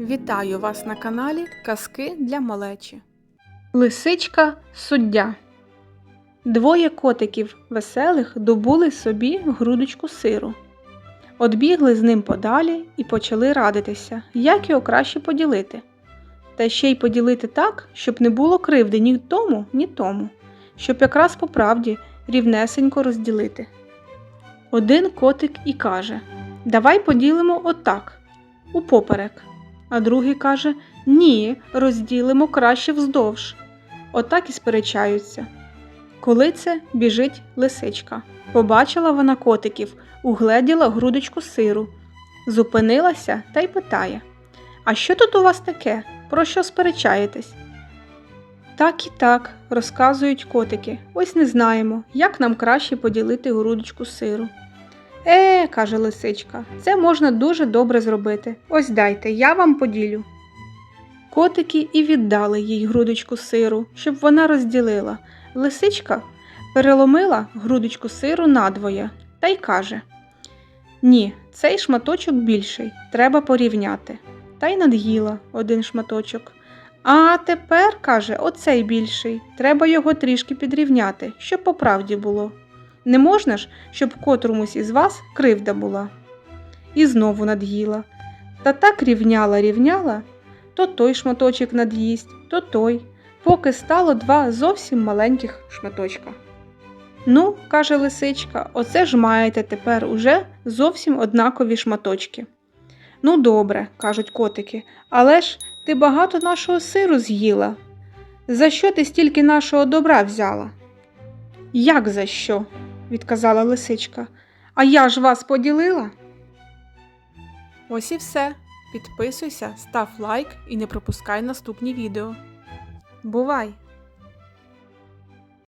Вітаю вас на каналі Казки для малечі. Лисичка суддя. Двоє котиків веселих добули собі грудочку сиру. Одбігли з ним подалі і почали радитися, як його краще поділити. Та ще й поділити так, щоб не було кривди ні тому, ні тому, щоб якраз по правді рівнесенько розділити. Один котик і каже: Давай поділимо отак, упоперек. А другий каже: Ні, розділимо краще вздовж. Отак і сперечаються. Коли це біжить лисичка. Побачила вона котиків, угледіла грудочку сиру, зупинилася та й питає: А що тут у вас таке? Про що сперечаєтесь? Так і так, розказують котики. Ось не знаємо, як нам краще поділити грудочку сиру. Е, каже лисичка, це можна дуже добре зробити. Ось дайте, я вам поділю. Котики і віддали їй грудочку сиру, щоб вона розділила. Лисичка переломила грудочку сиру надвоє та й каже: Ні, цей шматочок більший, треба порівняти. Та й над'їла один шматочок. А тепер, каже, оцей більший, треба його трішки підрівняти, щоб по правді було. Не можна ж, щоб котромусь із вас кривда була. І знову над'їла. Та так рівняла, рівняла, то той шматочок над'їсть, то той, поки стало два зовсім маленьких шматочка. Ну, каже лисичка, оце ж маєте тепер уже зовсім однакові шматочки. Ну, добре, кажуть котики, але ж ти багато нашого сиру з'їла. За що ти стільки нашого добра взяла? Як за що? Відказала лисичка. А я ж вас поділила. Ось і все. Підписуйся, став лайк і не пропускай наступні відео. Бувай!